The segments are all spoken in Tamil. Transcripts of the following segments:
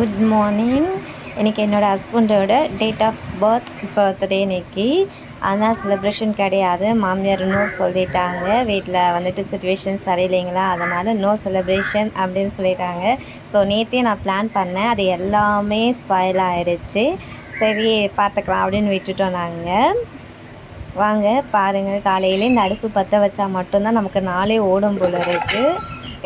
குட் மார்னிங் இன்றைக்கி என்னோடய ஹஸ்பண்டோட டேட் ஆஃப் பர்த் பர்த்டே இன்றைக்கி ஆனால் செலிப்ரேஷன் கிடையாது. மாமியார் நோ சொல்லிட்டாங்க. வீட்டில் வந்துட்டு சுச்சுவேஷன் சரியில்லைங்களா? அதனால் நோ செலிப்ரேஷன் அப்படின்னு சொல்லிட்டாங்க. ஸோ நேற்றே நான் பிளான் பண்ணேன். அது எல்லாமே ஸ்பாயில் ஆயிடுச்சு சரி பார்த்துக்கலாம் அப்படின்னு விட்டுட்டோம் நாங்கள் வாங்க பாருங்கள் காலையிலே இந்த அடுப்பு பற்ற வச்சா மட்டும்தான் நமக்கு நாளே ஓடும் போல இருக்குது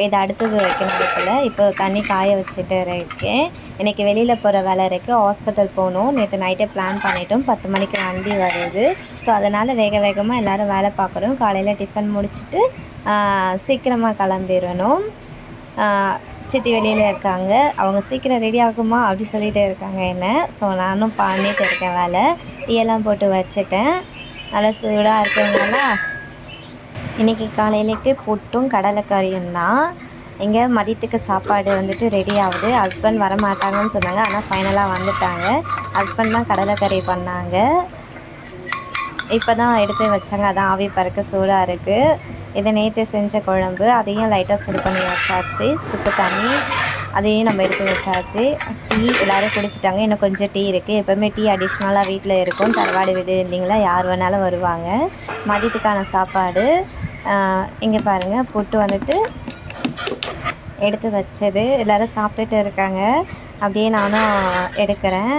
இது அடுத்தது வைக்கணும் அடுப்பில். இப்போ தண்ணி காய வச்சுட்டு இருக்கேன். இன்றைக்கி வெளியில் போகிற வேலை இருக்குது ஹாஸ்பிட்டல் போகணும். நேற்று நைட்டே பிளான் பண்ணிட்டோம். பத்து மணிக்கு வண்டி வருது. ஸோ அதனால் வேக வேகமாக எல்லோரும் வேலை பார்க்குறோம். காலையில் டிஃபன் முடிச்சுட்டு சீக்கிரமாக கிளம்பிடணும். சித்தி வெளியில் இருக்காங்க. அவங்க சீக்கிரம் ரெடி ஆகுமா அப்படி சொல்லிகிட்டே இருக்காங்க என்ன. ஸோ நானும் பண்ணிகிட்டு இருக்கேன் வேலை. டீயெல்லாம் போட்டு வச்சுட்டேன். நல்லா சூடாக இருக்குங்களா இன்றைக்கி காலையிலேக்கு புட்டும் கடலைக்கறியும் தான். இங்கே மதியத்துக்கு சாப்பாடு வந்துட்டு ரெடி ஆகுது. ஹஸ்பண்ட் வர மாட்டாங்கன்னு சொன்னாங்க ஆனால் ஃபைனலாக வந்துட்டாங்க. ஹஸ்பண்ட் தான் கடலைக்கறி பண்ணாங்க. இப்போ தான் எடுத்து வச்சாங்க. அதான் ஆவி பறக்க சூடாக இருக்குது இதை நேற்று செஞ்ச குழம்பு. அதையும் லைட்டாக சுடு பண்ணி வச்சாச்சு. சுப்பு தண்ணி. அதையும் நம்ம எடுத்து வச்சாச்சு. டீ எல்லோரும் குடிச்சிட்டாங்க. இன்னும் கொஞ்சம் டீ இருக்குது எப்போவுமே டீ அடிஷ்னலாக வீட்டில் இருக்கும். தரவாடு வீடு இல்லைங்களா? யார் வேணாலும் வருவாங்க. மதியத்துக்கான சாப்பாடு. இங்கே பாருங்கள் புட்டு வந்துட்டு எடுத்து வச்சது. எல்லோரும் சாப்பிட்டுட்டு இருக்காங்க. அப்படியே நானும் எடுக்கிறேன்.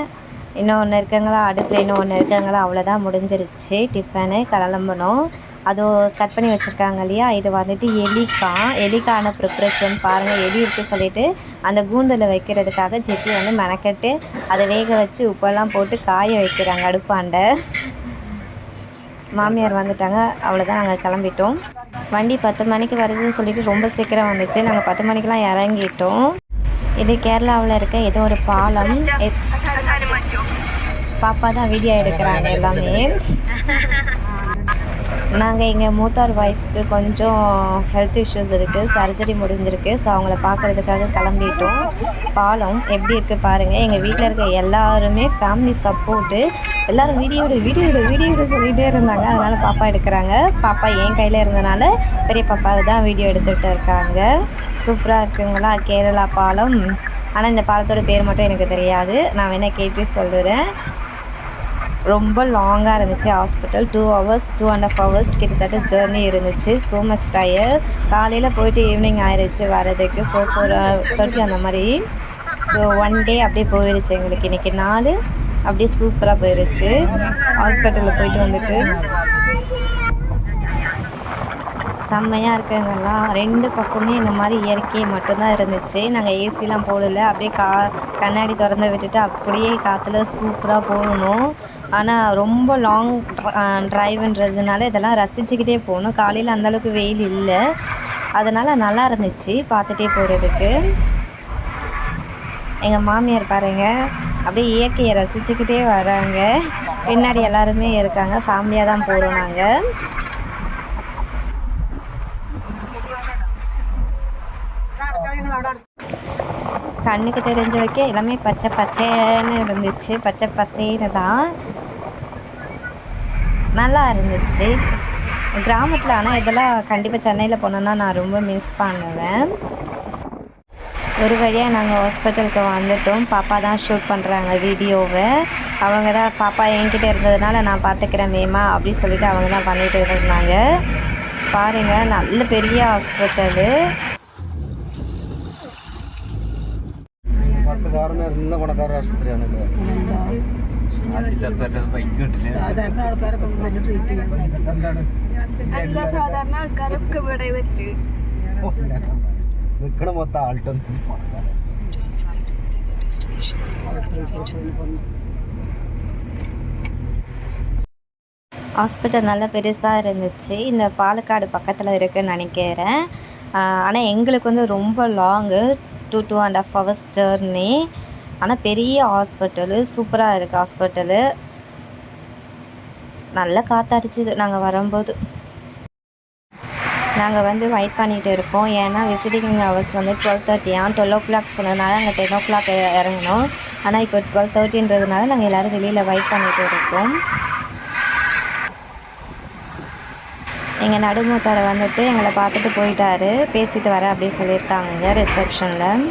இன்னும் ஒன்று இருக்குங்களா அடுப்பில் இன்னும் ஒன்று இருக்குங்களா அவ்வளோதான் முடிஞ்சிருச்சு. டிஃபனு கிளம்பணும். அது கட் பண்ணி வச்சுருக்காங்க இல்லையா? இது வந்துட்டு எலிக்காய் எலிக்கான ப்ரிப்ரேஷன் பாருங்கள் எலி இருக்குது சொல்லிவிட்டு அந்த கூண்டில் வைக்கிறதுக்காக ஜெட்டி வந்து மெனக்கட்டு அதை வேக வச்சு உப்பெல்லாம் போட்டு காய வைக்கிறாங்க அடுப்பாண்டை. மாமியார் வந்துட்டாங்க. அவ்வளோதான் நாங்கள் கிளம்பிட்டோம். வண்டி பத்து மணிக்கு வருதுன்னு சொல்லிட்டு ரொம்ப சீக்கிரம் வந்துச்சு. நாங்கள் பத்து மணிக்கெலாம் இறங்கிட்டோம். இது கேரளாவில் இருக்க ஏதோ ஒரு பாலம். பாப்பா தான் வீடியோ எடுக்கிறாங்க எல்லாமே. நாங்கள் எங்கள் மூத்தார் ஒய்ஃப்க்கு கொஞ்சம் ஹெல்த் இஷ்யூஸ் இருக்குது சர்ஜரி முடிஞ்சிருக்கு. ஸோ அவங்கள பார்க்குறதுக்காக கிளம்பிட்டோம். பாலம் எப்படி இருக்குது பாருங்கள் எங்கள் வீட்டில் இருக்க எல்லாருமே ஃபேமிலி சப்போர்ட்டு எல்லோரும் வீடியோடு வீடியோ வீடியோ சொல்லிகிட்டே இருந்தாங்க. அதனால் பாப்பா எடுக்கிறாங்க. பாப்பா என் கையில் இருந்தனால பெரிய பாப்பாவை தான் வீடியோ எடுத்துகிட்டு இருக்காங்க. சூப்பராக இருக்குங்களா? கேரளா பாலம். ஆனால் இந்த பாலத்தோட பேர் மட்டும் எனக்கு தெரியாது. நான் வேணால் கேட்டு சொல்லுறேன் ரொம்ப லாங்காக இருந்துச்சு hospital two hours two and half hours கிட்டத்தட்ட ஜேர்னி இருந்துச்சு. ஸோ மச் டயர் காலையில் போயிட்டு ஈவினிங் ஆயிடுச்சு வரதுக்கு ஃபோர் ஃபோர் தேர்ட்டி அந்த மாதிரி. ஸோ ஒன் டே அப்படியே போயிடுச்சு எங்களுக்கு. இன்றைக்கி நாலு அப்படியே சூப்பராக போயிடுச்சு ஹாஸ்பிட்டலில் போயிட்டு வந்துட்டு. செம்மையாக இருக்குங்கெல்லாம் ரெண்டு பக்கமே இந்த மாதிரி இயற்கை மட்டும்தான் இருந்துச்சு. நாங்கள் ஏசிலாம் போடல. அப்படியே கா கண்ணாடி திறந்து விட்டுட்டு அப்படியே காற்றுல சூப்பராக போகணும் ஆனால் ரொம்ப லாங் ட்ரைவ்ன்றதுனால இதெல்லாம் ரசிச்சுக்கிட்டே போகணும். காலையில் அந்தளவுக்கு வெயில் இல்லை. அதனால் நல்லா இருந்துச்சு பார்த்துட்டே போகிறதுக்கு எங்கள் மாமியார் பாருங்கள் அப்படியே இயற்கையை ரசிச்சுக்கிட்டே வராங்க. பின்னாடி எல்லாருமே இருக்காங்க ஃபேமிலியாக தான் போகிறோம் நாங்கள் கண்ணுக்கு தெரிஞ்ச வரைக்கும் எல்லாமே பச்சை பச்சைன்னு இருந்துச்சு. பச்சை பசைன்னு தான். நல்லா இருந்துச்சு. கிராமத்தில் ஆனால் இதெல்லாம் கண்டிப்பாக சென்னையில் போனோன்னா நான் ரொம்ப மிஸ் பண்ணுவேன். ஒரு வழியாக நாங்கள் ஹாஸ்பிட்டலுக்கு வந்துட்டோம். பாப்பா தான் ஷூட் பண்ணுறாங்க வீடியோவை அவங்க தான் பாப்பா என்கிட்ட இருந்ததுனால நான் பார்த்துக்கிறேன் மேமா அப்படின்னு சொல்லிட்டு அவங்க தான் பண்ணிகிட்டு இருந்தாங்க. பாருங்கள் நல்ல பெரிய ஹாஸ்பிட்டலு സാധാരണ എല്ലാ പണക്കാരുടെ ആശുപത്രിയാണല്ലേ സാധാരണ ആൾക്കാരൊക്കെ തന്നെ ട്രീറ്റ് ചെയ്യാൻ എന്താണ് എല്ലാ സാധാരണ ആൾക്കാരൊക്കെ ഇവിടെ വരില്ലേ നിക്കണ മൊത്തം ആൾട്ടും ஹாஸ்பிட்டல் நல்லா பெருசாக இருந்துச்சு இந்த பாலக்காடு பக்கத்தில் இருக்குதுன்னு நினைக்கிறேன் ஆனால் எங்களுக்கு வந்து ரொம்ப long two two and half hours journey ஆனால் பெரிய ஹாஸ்பிட்டலு சூப்பராக இருக்குது ஹாஸ்பிட்டலு. நல்லா காற்றடிச்சிது நாங்கள் வரும்போது. நாங்கள் வந்து வெயிட் பண்ணிகிட்டு இருக்கோம். ஏன்னா விசிட்டிங் ஹவர்ஸ் வந்து டுவெல் தேர்ட்டியான் டுவெல் ஓ கிளாக் சொன்னதுனால நாங்கள் டென் ஓ கிளாக் இறங்கணும் ஆனால் இப்போ டுவெல் தேர்ட்டின்றதுனால நாங்கள் எல்லோரும் வெளியில் வெயிட் பண்ணிகிட்டு இருக்கோம். எங்கள் நடுமுத்தரை வந்துட்டு எங்களை பார்த்துட்டு போயிட்டாரு. பேசிட்டு வரேன் அப்படின்னு சொல்லியிருக்காங்க ரிசப்ஷனில்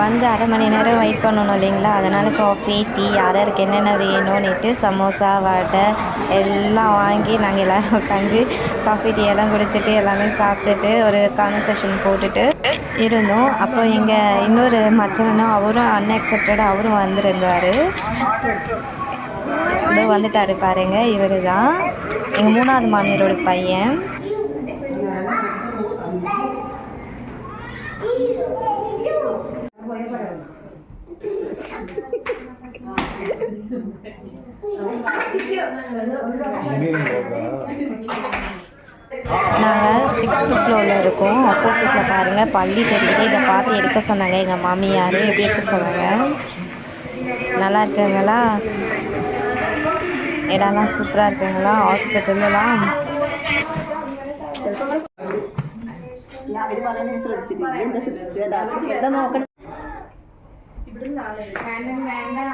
வந்து அரை மணி நேரம் வெயிட் பண்ணணும் இல்லைங்களா? அதனால் காஃபி டீ யாருக்கு என்னென்ன வேணும்னுட்டு சமோசா வடை எல்லாம் வாங்கி நாங்கள் எல்லோரும் உட்காந்து காஃபி டீ எல்லாம் குடிச்சிட்டு எல்லாமே சாப்பிட்டுட்டு ஒரு கான்வர்சேஷன் போட்டுட்டு இருந்தோம். அப்புறம் எங்கள் இன்னொரு மச்சனும் அவரும் அன்எக்செப்டட் அவரும் வந்திருந்தார். வந்துட்டாரு பாருங்க இவர் தான் எங்கள் மூணாவது மாமியரோட பையன். நாங்கள் சிக்ஸ்த் ஃப்ளோரில் இருக்கோம் ஆப்போசிட்டில் பாருங்கள் பள்ளி தெரியுது இதை பார்த்து எடுக்க சொன்னாங்க எங்கள் மாமியார் எப்படி எடுக்க சொன்னாங்க நல்லா இருக்குங்களா இடம்லாம் சூப்பராக இருக்குங்களா ஹாஸ்பிட்டல்லாம் അവര് പറയുന്നത് ശ്രദ്ധിച്ചിട്ടില്ല എന്താ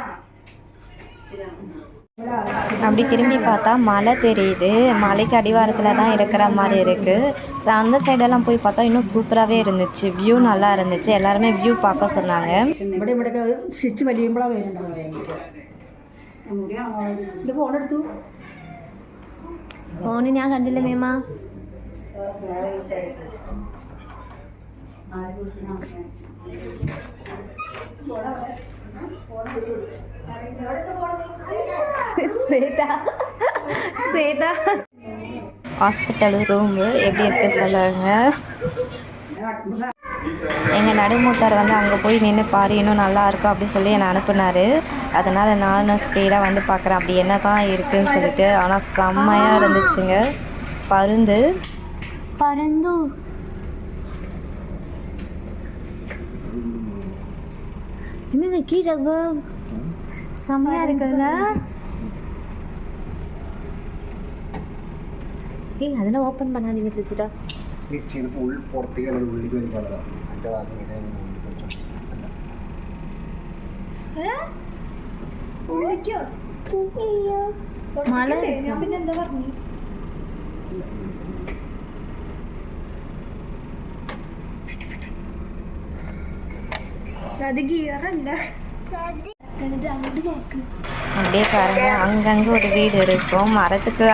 அப்படி திரும்பி பார்த்தா மலை தெரியுது மலைக்கு அடிவாரத்தில் தான் இருக்கிற மாதிரி இருக்குது ஸோ அந்த சைடெல்லாம் போய் பார்த்தா இன்னும் சூப்பராகவே இருந்துச்சு வியூ நல்லா இருந்துச்சு எல்லாருமே வியூ பார்க்க சொன்னாங்க ഇവിടെ ഇവിടെ സ്റ്റിച്ച് വലിയുമ്പോഴാണ് വരുന്നുണ്ടാവുക ഇത് ഫോണെടുത്തു ഫോണ് ഞാൻ കണ്ടില്ല മേമ ஹாஸ்பிட்டல் ரூமு எப்படி இருக்கு சொல்லுங்க. எங்கள் நடுமூட்டார் வந்து அங்கே போய் நின்று பாரு இன்னும் நல்லா இருக்கும் அப்படின்னு சொல்லி என்னை அனுப்புனார். அதனால் நானும் ஸ்பீடாக வந்து பார்க்குறேன் அப்படி என்ன தான் இருக்குதுன்னு சொல்லிட்டு ஆனால் செம்மையாக இருந்துச்சுங்க. பருந்து. பருந்து. என்னங்க கீழே செம்மையாக இருக்குதுல்ல ஏய் அதெல்லாம் ஓப்பன் பண்ணாதீங்க ஃப்ரிட்ஜிட்டா ചിലപ്പോൾ ഉൾ പുറത്തേക്ക് അല്ലെങ്കിൽ ഉള്ളിലേക്ക് വരുമ്പോൾ അതാണ് എൻ്റെ ഭാഗം ഇങ്ങനെ ഇങ്ങനെ ഉള്ളിൽ വെച്ചോ. അല്ല മല ഞാൻ പിന്നെ എന്താ പറഞ്ഞു அப்படியே பாருங்க அங்கங்கே ஒரு வீடு இருக்கும் மரத்துக்கு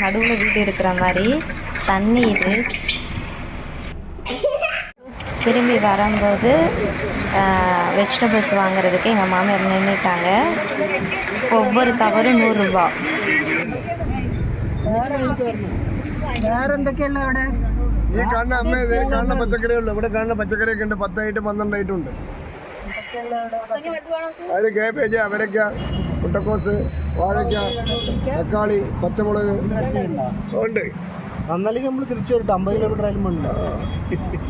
நடுவில் வீடு இருக்கிற மாதிரி தண்ணி இது திரும்பி வரும்போது வெஜிடபிள்ஸ் வாங்குறதுக்கு எங்கள் மாமியார் நின்றுட்டாங்க ஒவ்வொரு கவரும் நூறுரூபா വേറെ എന്തൊക്കെയുള്ള ഇവിടെ ഈ കാണുന്ന അമ്മ ഇത് കാണുന്ന പച്ചക്കറിയുള്ളൂ ഇവിടെ കാണുന്ന പച്ചക്കറിയൊക്കെ ഉണ്ട് പത്തായിട്ടും പന്ത്രണ്ടായിട്ടും ഉണ്ട് അതിൽ കേബേജ് അവരക്ക മുട്ടക്കോസ് വാഴയ്ക്ക തക്കാളി പച്ചമുളക്. ഉണ്ട്. അന്നല്ലെങ്കിൽ നമ്മൾ തിരിച്ചു വരട്ടെ അമ്പത് കിലോമീറ്റർ ആയാലും ഉണ്ട്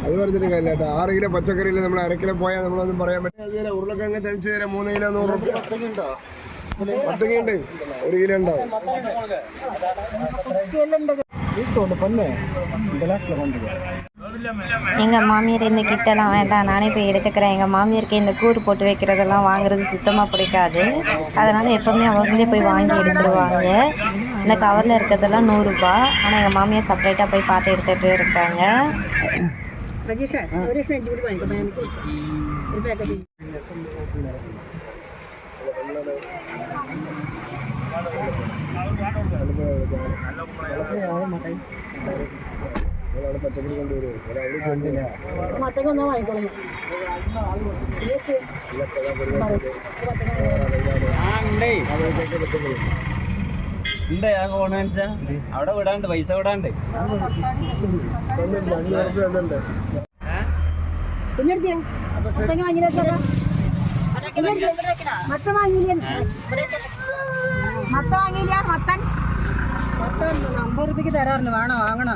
അത് പറഞ്ഞിട്ട് കാര്യമില്ല കേട്ടോ. ആറ് കിലോ പച്ചക്കറിയിൽ നമ്മൾ അര കിലോ പോയാൽ നമ്മളൊന്നും പറയാൻ പറ്റില്ല. ഉരുളക്കിഴങ്ങ് തനിച്ച് തരാം. മൂന്ന് കിലോ നൂറ് പത്തുകയുണ്ട് പത്തക്കയുണ്ട് ഒരു കിലോ ഉണ്ടാവും. പന്നെ எங்கள் மாமியார் இந்த கிட்டெல்லாம் வேண்டாம். நானே போய் எடுத்துக்கிறேன். எங்கள் மாமியாருக்கு இந்த கூறு போட்டு வைக்கிறதெல்லாம் வாங்குறது சுத்தமாக பிடிக்காது. அதனால் எப்போவுமே அவங்களே போய் வாங்கி எடுத்துருவாங்க. இந்த கவரில் இருக்கிறதெல்லாம் நூறுரூபா ஆனால் எங்கள் மாமியார் செப்பரேட்டாக போய் பார்த்து எடுத்துகிட்டு இருக்காங்க. Gracias. പച്ചക്കറി കൊണ്ടുവരും മത്തങ്ങ ഒന്നാ വാങ്ങിക്കോളൂ. ഉണ്ട് ഞാൻ വെച്ചാ അവിടെ വിടാണ്ട് പൈസ വിടാണ്ട്. മത്ത വാങ്ങിയില്ല മത്ത വാങ്ങിയില്ല? മത്തൻ മത്തൻ. അമ്പത് രൂപയ്ക്ക് തരാറുണ്ട്. വേണോ? വാങ്ങണോ?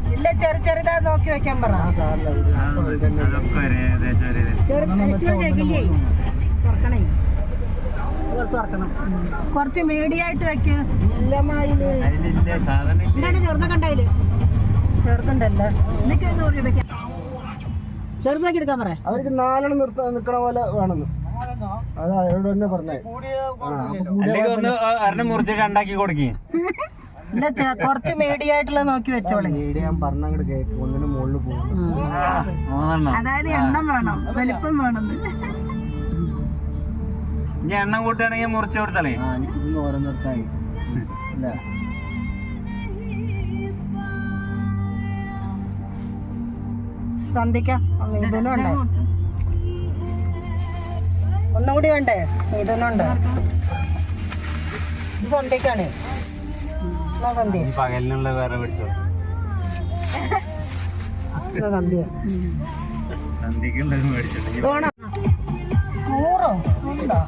ചെറു ചെറുതാ നോക്കി വെക്കാൻ പറ. ചെറുതായില്ലേ തുറക്കണേ. തുറക്കണം. കുറച്ച് മീഡിയായിട്ട് വെക്ക്. ചെറുത ചെറുതൊക്കെ ഉണ്ടായില്ലേ ചെറുതാക്കി എടുക്കാൻ പറ. അവർക്ക് നാലെണ്ണം നിർത്താൻ നിക്കണ പോലെ വേണമെന്ന്. അതാ അവരോട് തന്നെ പറഞ്ഞേ. മുറിച്ചിട്ട് കൊടുക്കേ. ഇല്ല കുറച്ച് കുറച്ച് മീഡിയായിട്ടുള്ള നോക്കി വെച്ചോളെ. മീഡിയ പറഞ്ഞങ്ങോട്ട് കേക്ക് ഒന്നിന് മുകളിൽ പോകും മൂന്നെണ്ണം. അതായത് എണ്ണം വേണം വലിപ്പം വേണം. ഇനി എണ്ണം കൂട്ടുകയാണെങ്കിൽ മുറിച്ചു കൊടുത്തളേ ആ എനിക്കിന്ന് ഓരോന്നിടത്തായി ഇല്ല. സന്ധിക്ക ഇതിനുണ്ട് ഒന്നും കൂടി വേണ്ടേ? ഇതിനുണ്ട് ഇത് സന്ധ്യക്കാണ് എന്നാ സന്ധ്യ. ഈ പകലിനുള്ള വേറെ പിടിച്ചോളൂ എന്നാ സന്ധ്യ. സന്ധ്യക്കുള്ളത് മേടിച്ചോളൂ നൂറോ? ഉണ്ടോ?